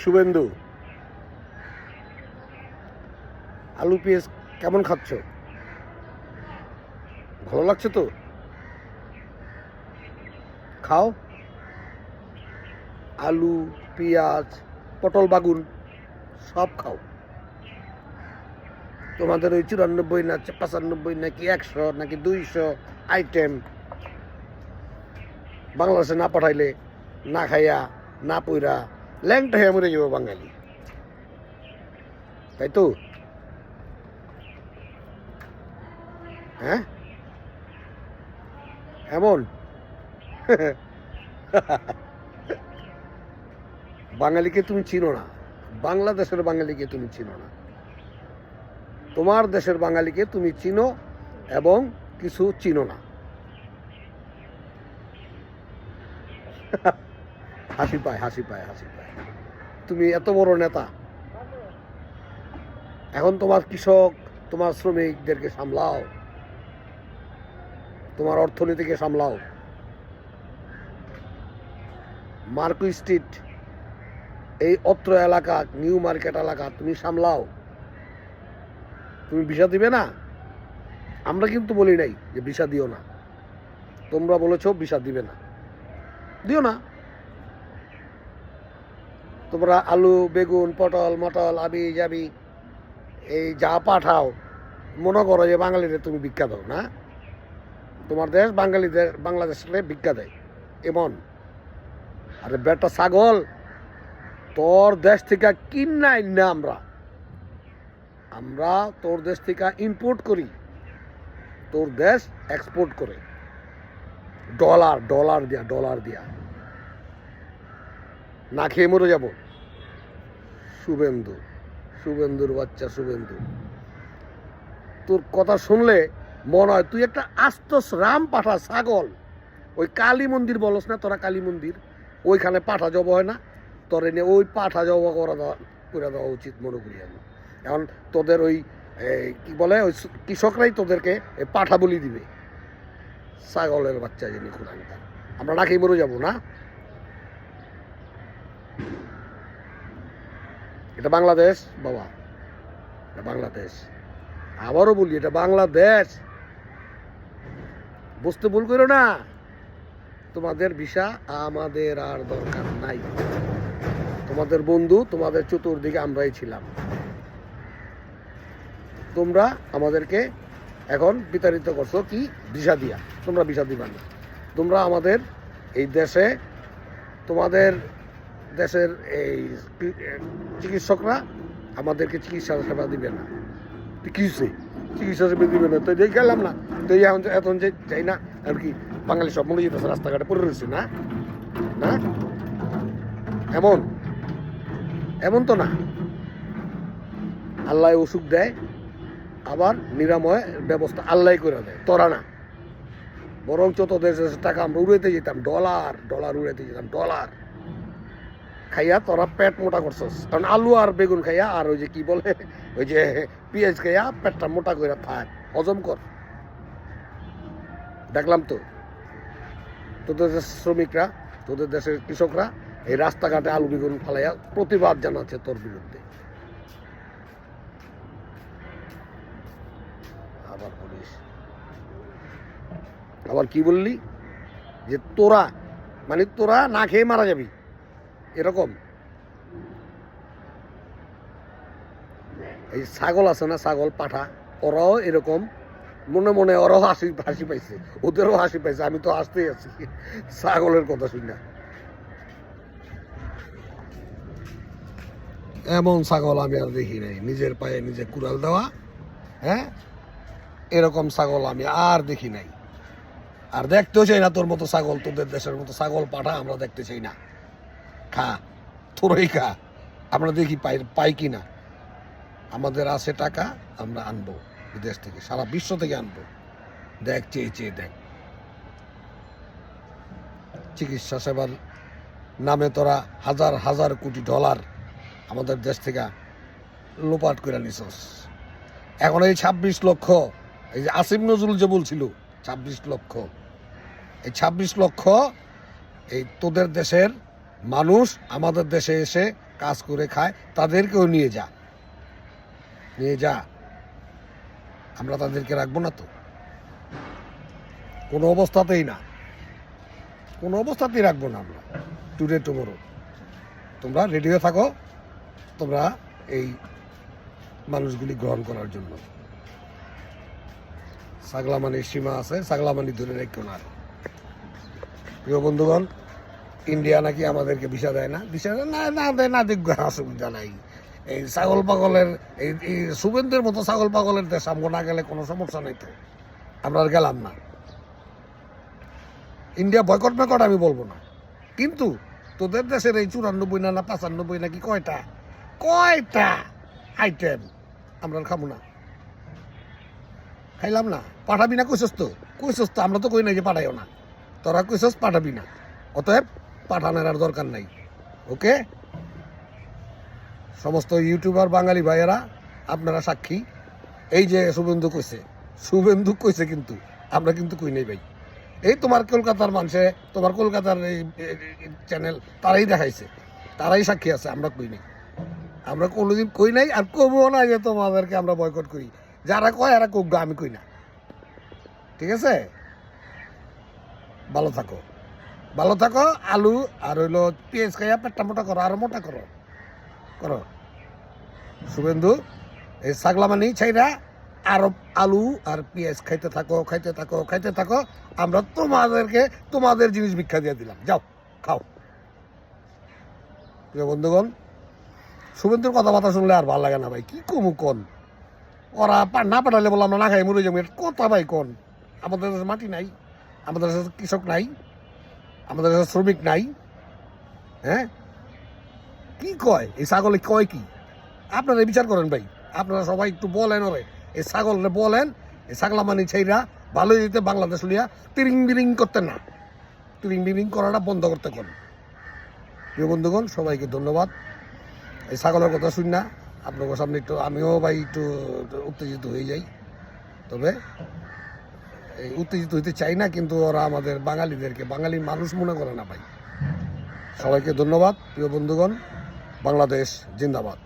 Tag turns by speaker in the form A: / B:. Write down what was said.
A: শুভেন্দু, আলু, পেঁয়াজ কেমন খাচ্ছ? ভালো লাগছে তো? খাও। আলু, পেঁয়াজ, পটল, বাগুন, সব খাও। তোমাদের ওই চুরানব্বই না পঁচানব্বই নাকি একশো, নাকি দুইশো আইটেম বাংলাদেশে না পাঠাইলে, না খাইয়া, না পইরা ল্যাংটা হয়ে মরে যাব বাঙালি তাই তো হ্যাঁ এমন বাঙালিকে তুমি চিনো না বাংলাদেশের বাঙালিকে তুমি চিনো না তোমার দেশের বাঙালিকে তুমি চিনো এবং কিছু চিনো না হাসি পায় হাসি পায় হাসি পায় তুমি এত বড় নেতা। এখন তোমার কৃষক, তোমার শ্রমিকদেরকে সামলাও। তোমার অর্থনীতিকে সামলাও। মার্কো স্ট্রিট, এই অত্র এলাকা, নিউ মার্কেট এলাকা, তুমি সামলাও। তুমি ভিসা দিবে না? আমরা কিন্তু বলি নাই যে ভিসা দিও না। তোমরা বলেছ ভিসা দিবে না। দিও না। তোমরা আলু, বেগুন, পটল, মটল আবি যাবি এই যা পাঠাও, মনে করো যে বাঙালিদের তুমি দাও, না? তোমার দেশ বাঙালিদের বাংলাদেশে ভিক্ষা দেয়, এমন। আরে বেটা ছাগল, তোর দেশ থেকে কিনাই না আমরা। আমরা তোর দেশ থেকে ইম্পোর্ট করি, তোর দেশ এক্সপোর্ট করে। ডলার ডলার দিয়া ডলার দিয়া। না খেয়ে মরে যাব। শুভেন্দু, শুভেন্দুর বাচ্চা শুভেন্দু। তোর কথা শুনলে মনে হয় তুই একটা আস্ত রাম পাঠা ছাগল। ওই কালী মন্দির বলস না তোরা কালী মন্দির? ওইখানে পাঠা জব হয় না? তোর এনে ওই পাঠা জব করা দেওয়া করে দেওয়া উচিত মনে করি আমি। এখন তোদের ওই কি বলে, ওই কৃষকরাই তোদেরকে পাঠা বলি দিবে। ছাগলের বাচ্চা যিনি খুনাঙ্কার আমরা না খেয়ে মরে যাব না? এটা বাংলাদেশ? বাবা, এটা বাংলাদেশ। আবারও বলি, এটা বাংলাদেশ। বুঝতে ভুল করো না। তোমাদের ভিসা আমাদের আর দরকার নাই। তোমাদের বন্ধু, তোমাদের চতুর্দিকে আমরাই ছিলাম। তোমরা আমাদেরকে এখন বিতাড়িত করছ কি? ভিসা দিয়া। তোমরা ভিসা দিবা না। তোমরা আমাদের এই দেশে তোমাদের দেশের এই চিকিৎসকরা আমাদেরকে চিকিৎসা সেবা দিবে না। তো কি চিকিৎসা সেবা দিবে না। তো এই গেলাম না। তো এখন এখন যে যাই না আর কি বাঙালি সব মনে যেতেছে, রাস্তাঘাটে পড়ে রয়েছে না? না? এমন? এমন তো না। আল্লাহ ওষুধ দেয়, আবার নিরাময় ব্যবস্থা আল্লাহ করে দেয়। তোরা না। বরঞ্চ তোদের দেশের টাকা আমরা উড়াইতে যেতাম, ডলার ডলার উড়াইতে যেতাম, ডলার। খাইয়া তোরা পেট মোটা করছস। কারণ আলু আর বেগুন খাইয়া আর ওই যে কি বলে, ওই যে পেঁয়াজ খাইয়া পেটটা মোটা করে থাক। হজম কর। দেখলাম তো। তোদের শ্রমিকরা, তোদের দেশের কৃষকরা এই রাস্তাঘাটে আলু বেগুন ফালাইয়া প্রতিবাদ জানাচ্ছে তোর বিরুদ্ধে। আবার বলিস। আবার কি বললি? যে তোরা মানে তোরা না খেয়ে মারা যাবি। এরকম? এই ছাগল আছে না, ছাগল, পাঠা, ওরাও এরকম। মনে মনে ওরাও হাসি হাসি পাইছে। ওদেরও হাসি পাইছে, আমি তো হাসতেই আছি। ছাগলের কথা শুনি না। এমন ছাগল আমি আর দেখি নাই। নিজের পায়ে নিজে কুড়াল দেওয়া হ্যাঁ? এরকম ছাগল আমি আর দেখি নাই। আর দেখতেও চাই না তোর মতো ছাগল, তোদের দেশের মতো ছাগল, পাঠা, আমরা দেখতে চাই না। খা, তোরই খা। আমরা দেখি পাই পাই কি না। আমাদের আছে টাকা, আমরা আনব বিদেশ থেকে, সারা বিশ্ব থেকে আনব। দেখ, চেয়ে চেয়ে দেখ। চিকিৎসা সেবার নামে তোরা হাজার হাজার কোটি ডলার আমাদের দেশ থেকে লোপাট করে নিছস। এখন এই ছাব্বিশ লক্ষ, এই যে আসিম নজরুল যে বলছিল, ছাব্বিশ লক্ষ। এই ছাব্বিশ লক্ষ এই তোদের দেশের মানুষ আমাদের দেশে এসে কাজ করে খায়, তাদেরকেও নিয়ে যা। নিয়ে যা। আমরা তাদেরকে রাখব না তো। কোনো অবস্থাতেই না। কোনো অবস্থাতেই রাখব না আমরা। টুডে টুমোরো তোমরা রেডি হয়ে থাকো। তোমরা এই মানুষগুলি গ্রহণ করার জন্য। সাগলামানির সীমা আছে। সাগলামানি ধরে রেখো না। প্রিয় বন্ধুগণ ইন্ডিয়া নাকি আমাদেরকে ভিসা দেয় না? ভিসা দেয় না না দেয় না দিক অসুবিধা নাই। এই ছাগল পাগলের, এই শুভেন্দ্রের মতো ছাগল পাগলের দেশ, আমগো না গেলে কোনো সমস্যা নেই তো। আমরা গেলাম না। ইন্ডিয়া বয়কট বয়কট আমি বলব না। কিন্তু তোদের দেশের এই চুরানব্বই না না পাঁচানব্বই নাকি কয়টা? কয়টা আইটেম আমরা খাব না? খাইলাম না। পাঠাবি না কইসস তো? কইসস তো, আমরা তো কই নাই যে পাঠাইও না। তোরা কইসস পাঠাবি না। অতএব পাঠানোর আর দরকার নাই। ওকে? সমস্ত ইউটিউবার, বাঙালি ভাইয়েরা, আপনারা সাক্ষী। এই যে শুভেন্দু কইছে শুভেন্দু কইছে কিন্তু, আমরা কিন্তু কই নাই ভাই। এই তোমার কলকাতার মানুষে, তোমার কলকাতার এই চ্যানেল তারাই দেখাইছে, তারাই সাক্ষী আছে, আমরা কই নাই। আমরা কোনোদিন কই নাই আর কমও না যে তোমাদেরকে আমরা বয়কট করি। যারা কয় এরা কোক আমি কই না। ঠিক আছে? ভালো থাকো। ভালো থাকো, আলু আর হইল পেঁয়াজ খাইয়া পেটটা মোটা করো, আর মোটা করো। করো। শুভেন্দু, এই ছাগলামানি ছাইরা আর আলু আর পেঁয়াজ খাইতে থাকো খাইতে থাকো খাইতে থাকো। আমরা তোমাদেরকে তোমাদের জিনিস ভিক্ষা দিয়ে দিলাম। যাও, খাও। প্রিয় বন্ধুগণ, শুভেন্দুর কথাবার্তা শুনলে আর ভালো লাগে না ভাই, কি কমু কোন? ওরা না পাঠালে বললাম না খাই, মরে যাব। কথা ভাই কোন? আমাদের মাটি নাই, আমাদের কৃষক নাই। আমাদের দেশে শ্রমিক নাই হ্যাঁ? কি কয়? এই ছাগলে কয় কি? আপনারা বিচার করেন ভাই। আপনারা সবাই একটু বলেন ওরে। এই ছাগলরে বলেন, এই ছাগলা মানে ছেইরা ভালো দিতে বাংলাদেশ লিয়া তিরিং বিরিং করতে না। তিরিং বিরিং করাটা বন্ধ করতে কোন প্রিয় বন্ধুগণ, সবাইকে ধন্যবাদ। এই ছাগলের কথা শুন না। আপনাদের সামনে একটু আমিও ভাই একটু উত্তেজিত হয়ে যাই। তবে উত্তেজিত হইতে চাই না, কিন্তু ওরা আমাদের বাঙালিদেরকে, বাঙালি মানুষ মনে করে না ভাই। সবাইকে ধন্যবাদ, প্রিয় বন্ধুগণ, বাংলাদেশ জিন্দাবাদ।